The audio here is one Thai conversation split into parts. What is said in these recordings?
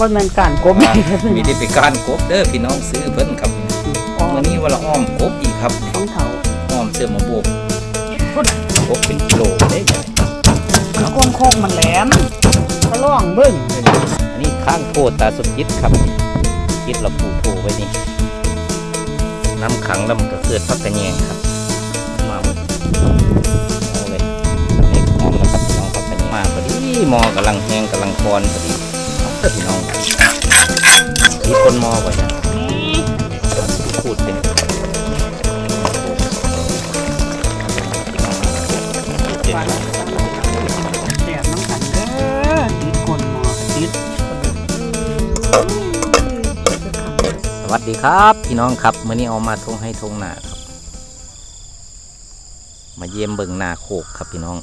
บ่แม่นการกบว่ามีได้ไปการกบเด้อพี่น้องซื้อเพิ่นครับอ๋อวันนี้ว่าละอ้อมกบอีกครับต้องเฒ่าอ้อมเสื้อมาโบกพุ่นกบเป็นกิโลได้ใหญ่แล้วกวงโคกมันแหลมก็ล่องเบิ่งอันนี้ข้างโทษตาสมจิตครับจิตเราปูโทไว้นี่น้ำขังแล้วมันก็เกิดพักกระแยงครับมาหมดเอาเลยนี่หอมแล้วครับพี่น้องพักกระแยงมาพอดีหมอกำลังแห้งกำลังคอนพอดีเอพี่น้องมีคนมอก่อนะนี่พูดเป็นปลาแล้วแซ่บน้ำกันเด้อติดคนมอติดสวัสดีครับ พี่น้องครับมื่อนี้เอามาทงให้ทงหนาครับ มาเยี่ยมเบิ่งนาโคกครับพี่น้อง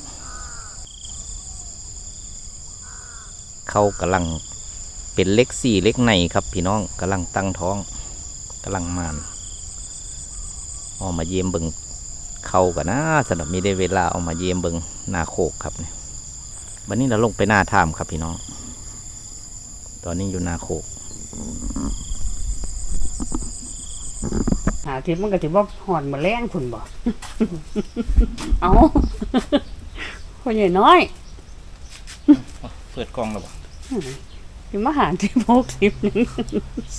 เขากำลัง เป็นเล็กสี่เล็กในครับพี่น้องกำลังตั้งท้องกำลังมานเอามาเยี่ยมเบิ่งเขากันนะสำหรับมีได้เวลาเอามาเยี่ยมเบิ่งนาโคกครับเนี่ยวันนี้เราลงไปหน้าถ้ำครับพี่น้อง ตอนนี้อยู่นาโคกหาที่มันก็สิบ่หอนมาแรงพุ่นบ่เอาพ่อใหญ่น้อย เปิดกล้องแล้วบ่ สิมาหาที่พกสิบนึง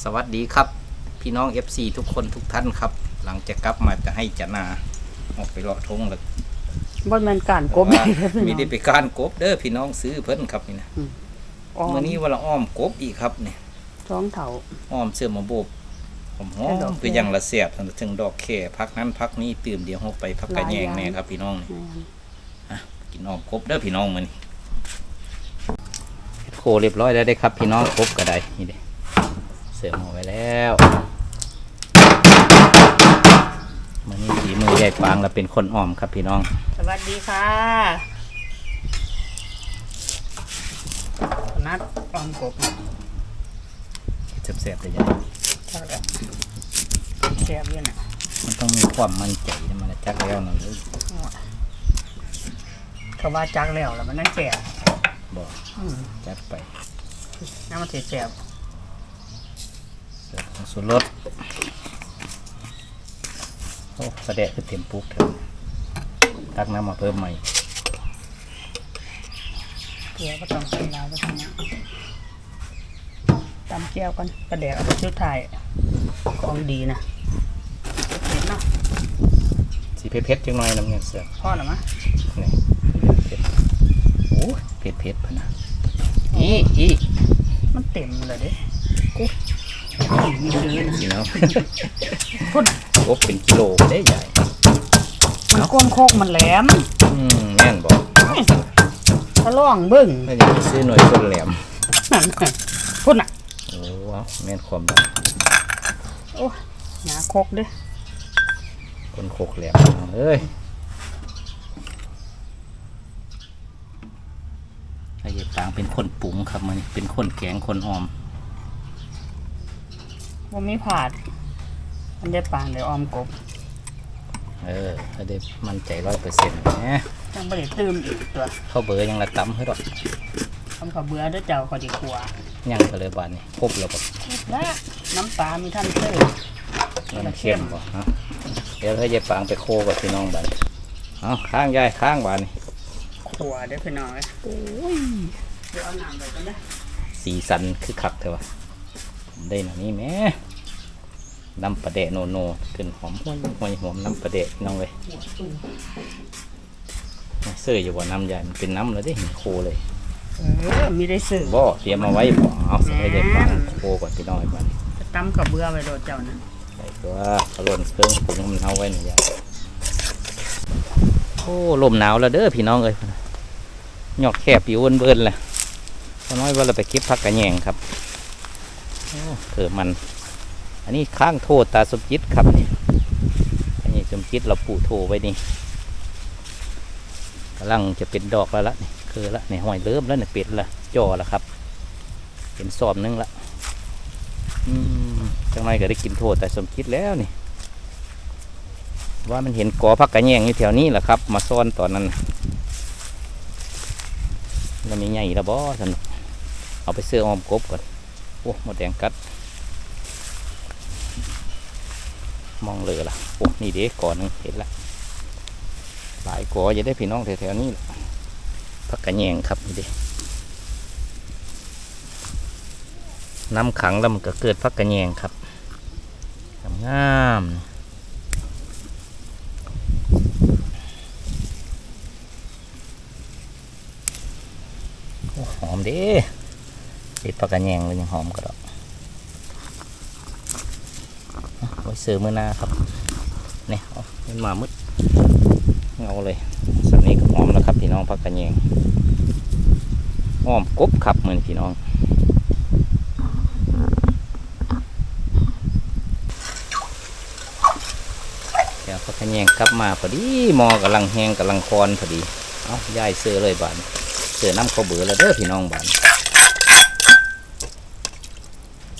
สวัสดีครับ พี่น้อง FC ทุกคนทุกท่านครับ หลังจากกลับมาจะให้จะนาออกไปเลาะทงแล้วบ่แม่นการกบว่าเด้อพี่มีน้องได้ไปการกบเด้อพี่น้องซื้อเพิ่นครับนี่นะอ๋อเมื่อนี้ว่าละอ้อมกบอีกครับเนี่ยท้องเฒ่าอ้อมเสื้อมาโบกหอมหอไอ้ดอกมแค่คือยังละเสียบถึงดอกแค่พักนั้นพักนี้ตื่มเดียวเฮาไปพักกระแยงหลายอย่างแน่ครับพี่น้องนี่แม่นกินอ้อมกบเด้อพี่น้องมื้อนี้ โคเรียบร้อยแล้วได้ครับ พี่น้องกบก็ได้นี่เด้เสิร์ฟมาไว้แล้วมื้อนี้ฝีมือยายปางเราเป็นคนอ้อมครับพี่น้อง สวัสดีค่ะนัดออมกบแซ่บๆเลยจ้ะเท่าแล้วแซ่บอยู่น่ะมันต้องมีความมั่นใจนะมันจักแล้วนะเลยเขาว่าจักแล้วแล้วมันนั่นแซ่บ บอกอืมจัดไปน้ำมันสิแซ่บเสิร์ฟของสุรสโอ้กระแดะคือเต็มปุ๊บเถอะตักน้ำมาเพิ่มใหม่เกลือก็ต้องใส่ลายก็ทำนะตำแก้วกันกระแดกเอาไปชุดไทายของดีนะเห็นเนาะสีเผ็ดๆจังหน่อยน้ำเงี้ยเสือพ่อหรือมะนี่เผ็ดโอ้ย เผ็ดเผ็ดๆพะนะอีอีมันเต็มเลยเด้กูมีเยอะนะพี่น้องพุ่นกบเป็นกิโลได้ใหญ่มันกวงโคกมันแหลมอืมแม่นบอกถ้าล่องเบิ้งน่าจะไปซื้อหน่วยคนแหลมนั่นน่ะพุ่นอะโอ้ว้าวแม่นความดังโอ้ยหนาโคกเด้คนโคกแหลมเอ้ย ไอ้ยายปางเป็นคนปรุงครับมันเป็นคนแกงคนหอมว่ามีผาด มันได้ปางได้ออมกบ เออถ้าได้มั่นใจร้อยเปอร์เซ็นต์นะยังไม่ได้ตื่มอีกตัวเข้าเบอร์ยังละตั้มให้ดอกทำข้าวเบื่อเด้อเจ้าขอดีกว่ายังก็เลยบานนี่ครบแล้วบ่และน้ำปลามีท่านเตอร์น้ำเข้มบ่ฮะเดี๋ยวให้ยายปางไปโคกับพี่น้องบานเอาข้างยายข้างบานนี่ ขัวเด้อพี่น้องเอ้ยโอ้ยเดี๋ยวเอาน้ำไปกันนะสีสันคือคักเถอะวะได้หน่อยนี้แหม่น้ำปลาแดะโนโนขึ้นหอมห้วยห้วยหอมน้ำปลาแดะพี่น้องเลยหัวตุ่มเสื้ออยู่บ่น้ำใหญ่มันเป็นน้ำเลยเด้เห็นโคเลยเออมีได้สื่อบ่เตรียมมาไว้บ่เอาใส่ให้ยายปางโคก่อนพี่น้องไอ้บ้านจะตำข้าวเบื่อไว้โดดเจ้านะใส่ตัวกระล่นเครื่องปรุงให้มันเอาไว้หน่อยยายโอ้ลมหนาวแล้วเด้อพี่น้องเอ้ย ยอดแคบอยู่เบิ่นๆแหละพอน้อยว่าเราไปเก็บผักกระแยงครับโอ้เกิดมัน อันนี้ข้างโทษตาสมจิตครับนี่อันนี้สมจิตเราปลูกโทไว้นี่กำลังจะเป็นดอกแล้วละนี่คือละนี่ห้อยเริ่มแล้วเนี่ยเป็ดละจ่อล้วครับ เป็นสอบหนึงละอืมจังไรก็ได้กินโทษแต่สมคิดแล้วนี่ ว่ามันเห็นกอพักกระแยงอยู่แถวนี้แหละครับ มาซ่อนตอนนั้น น่ะแล้วมีใหญ่ละบ่สนุกเอาไปเสื้อออมกบก่อนโอ้หมดแดงกัด มองเลยล่ะโอ้นี่เด็กก่อนหนึงเห็นละหลายกอจะได้พี่น้องแถวๆนี้ละพักกระแยงครับนี่เด็น้ำขังแล้วมันก็เกิดพักกระแยงครับงามๆโอ้หอ มด้เด็ดพักกระแยงเลยยังหอมกระดอกไว้เสือมือหน้าครับเนี่ยเอามันมามืดเงาเลยสันนี้ก็หอมแล้วครับพี่น้องพักกระแยงหอมกบครับเหมือนพี่น้องเดี๋ยวพักกระแยงกลับมาพอดีมอกำลังแห้งกำลังคอนพอดี เอาย้ายเสือเลยบาน เสือน้ำข้าวเบือแล้วเด้อพี่น้องบาน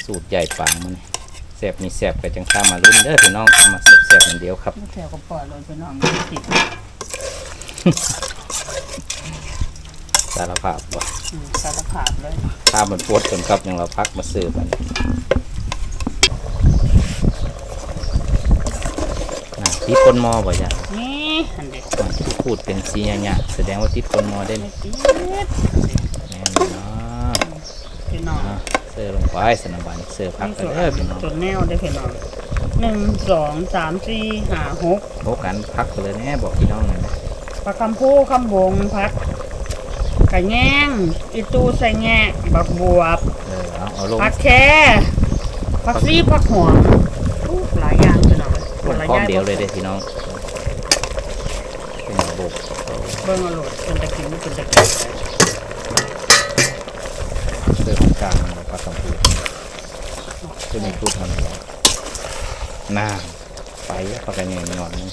สูตรใหญ่ปางมันแสบมีแสบกับจังข้ามาลุ้นเด้อพี่น้องข้ามาแสบแสบๆอย่างเดียวครับแถวก็ปล่อยลงไปน้องไม่ติดสารภาพว่าอืมสารภาพเลยข้ามันปวดจนครับยังเราพักมาเสือมันน่ะติดคนมอบ่จ้ะนี่อันเด็กอะ ที่พูดเป็นสีหยะๆแสดงว่าติดคนมอได้ไม่นี่ติดแน่นอนเนาะพี่น้องอะเสือลงไปสนามบันเสือพักนี่กันส่วนเด้อพี่น้องส่วนแนวได้อพี่น้องหนึ่งสองสามสี่ห้าหกโบกันพักไปเลยแน่บอกพี่น้องหน่อยนะปลาคำพูคำบงพักกระแงงอีตูใส่แงะบักบวบเออเอาเอาลงผักแค่ผักซีผักหอมอู้หลายอย่างพี่น้องลงพร้อมเดียวเลยเด้อพี่น้องเป็นระ บบเบิ้งเอาโหลดเป็นตะกินเป็นตะกินเสือของกลางเราปัดสองพูดจะมีพูดทำอะไรหน้าไปแล้วปากกันยังงอนนี่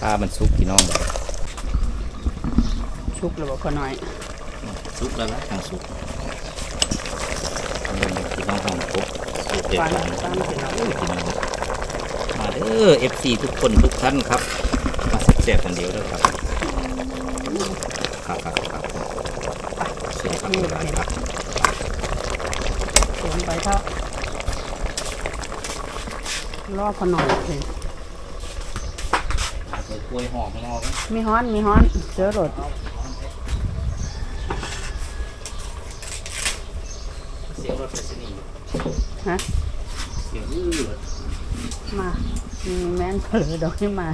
ถ้ามันซุกพี่น้องแบบชุกหรือว่าขอน้อยซุกแล้วละทางซุกทำเป็นพี่น้องทางซุกซุกเด็ดหลังฟันพี่น้อง อุ้ยพี่น้ออ FC ทุกคนทุกท่านครับ มาแซ่บๆกันเดียวเด้อครับ ครับครับครับเสียครับครับสวนไปเท่ารอบขน้อยสิเปิดกล้วยหอมข้างอกมีฮ้อน มีฮ้อน เจอโหลดเสียงรถไปสนีฮะ เสียงอื้อ มา มีแม่นเผลอดอกให้มา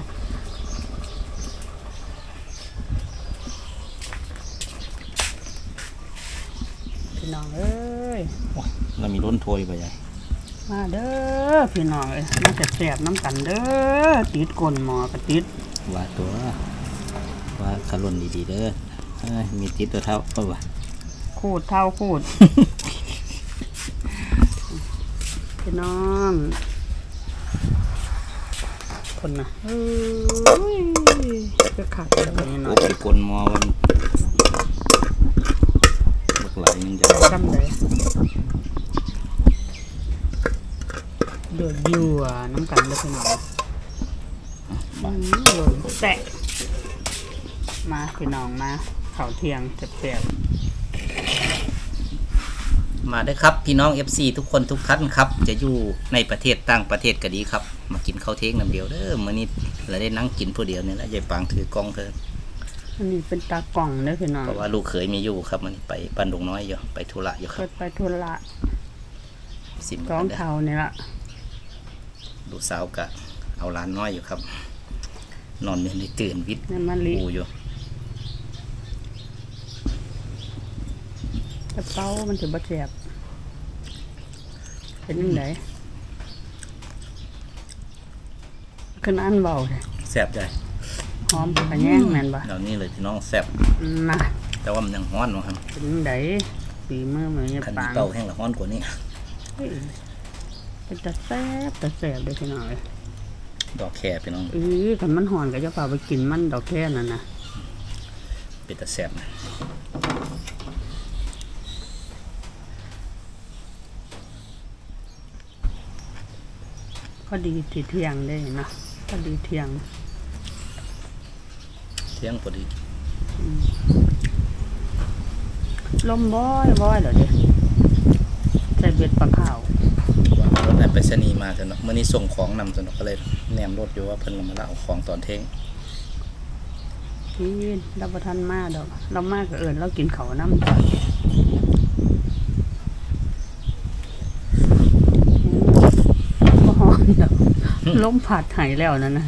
พี่น้องเอ้ยเรามีล้นโทยไปใหญ่มาเด้อพี่น้องเอ้ยมาแสบๆน้ำกันเด้อติดก้นหมอกระติดว่าตัวว่าขลุ่นดีๆเด้อเอ้มีติดตัวเท่าเออว่ะคูดเท่าคูดพี่น้อง คนน่ะเอ้ยก็ขัดแล้วคนนี้หน่โอ้อยไปกลนมอวันบักไหลายยังจะจำเลยเดือดยั่วน้ำกันเด้อพี่น้องอืมหล่นแตะมาพี่น้องมาข้าวเที่ยงแสบมาได้อครับ พี่น้อง FC ทุกคนทุกท่านครับ จะอยู่ในประเทศต่างประเทศก็ดีครับ มากินข้าวเทงน้ำเดียวเด้อมื้อนี้เราได้นั่งกินผู้เดียวนี่แหละยายปางถือกล้องเธอๆอันนี้เป็นตากล่องเด้อพี่น้องเพราะว่าลูกเขยมีอยู่ครับมันไปบ้านดงน้อยอยู่ไปธุระอยู่ครัเกิบดไปทุระสิมร้องกันเด้อเท้านี่ละลูกสาวกะ เอาหลานน้อยอยู่ครับ นอนอยู่ในตื่นวิทย์นี่มันลิปูอยู่กระเป๋ามันถือบัแสบเป็นยังไง ขึ้นอันเบาเลยแซ่บได้หอมกระแยงแม่นบ่เหล่านี้เลยพี่น้องแซ่บน่ะแต่ว่ามันยังฮ้อนเนาะครับเป็นยังไงฝีมือมันยังคันปามีงเตาแห้งละฮ้อนกว่านี้เฮ้ยเป็นตาแซ่บตาแซ่บเด้อพี่น้องเอ้ยดอกแค่พี่น้องเออคันมันหอนก็จะพาไปกินมันดอกแค่นั่นน่ะเป็นตะแซ่บนะพอดีที่เที่ยงได้เนาะ พอดีเที่ยงเที่ยงพอดีลมบ่อยบ่อยเหรอเด้ใส่เบ็ดปลาขาวว่ารถไปรษณีย์มาจนเนาะมื่อนี้ส่งของนำจนเนาะก็เลยแนมรถอยู่ว่าเพิ่นลงมาแล้วเอาของตอนเทงพี่เราประทันมาดอก เรามากก็เอิญเรากินเขาวน้ำจ้ะบ่ฮอนดอก ล้มผัดหายแล้วนั่นนะ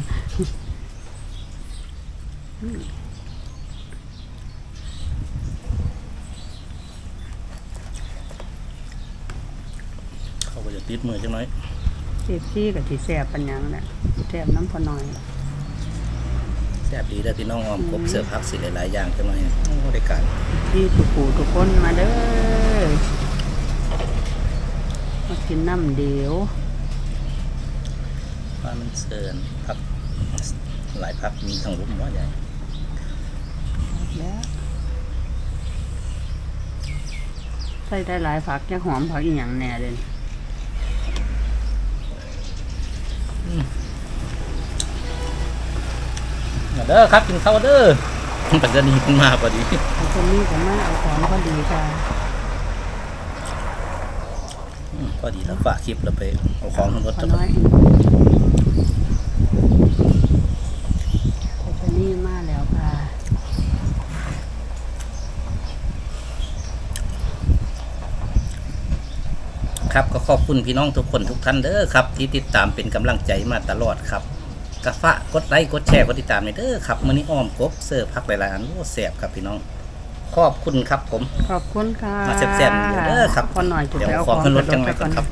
เขาก็จะติดมือจังน้อยเจ็บซี่กับที่แสบปัญญังแหละแสบน้ำพอน้อย แซ่บดีเด้อพี่น้องออมกบเสื้อพักสิหลายๆอย่างจังน้อยโอ้ได้การที่ทุกผู้ทุกคนมาเด้อมากินน้ำเดียว ว่ามันเซินพักหลายพักมีทั้งรุ่มว่าใหญ่แล้วใส่ได้หลายผักจะหอมผักอีหยังแน่เลยมาเด้อครับกินข้าวเด้อปัจจุบันนี้ขึ้นมาพอดีเอาคนนี้ก็มาเอาของก็ดีค่ะอืมพอดีแล้วฝากคลิปเราไปเอาของทั้งรถพอจะน้อยเอาคนนี้มาแล้วค่ะ ครับก็ขอบคุณพี่น้องทุกคนทุกท่านเด้อครับ ที่ติดตามเป็นกำลังใจมาตลอดครับกระฝากกดไลค์กดแชร์กดติดตามในอยเด้อครับมื้อนี้อ้อมกบเสิร์ฟพักหลายๆอันโอ้แซ่บครับพี่น้อง ขอบคุณครับผม ขอบคุณค่ะมาแซ่บๆเดี๋ยวเด้อครับพอหน่อยจะเดี๋ยวไปเอาขอของขึ้นรถไปจังหน่ไปอยก่อนครับ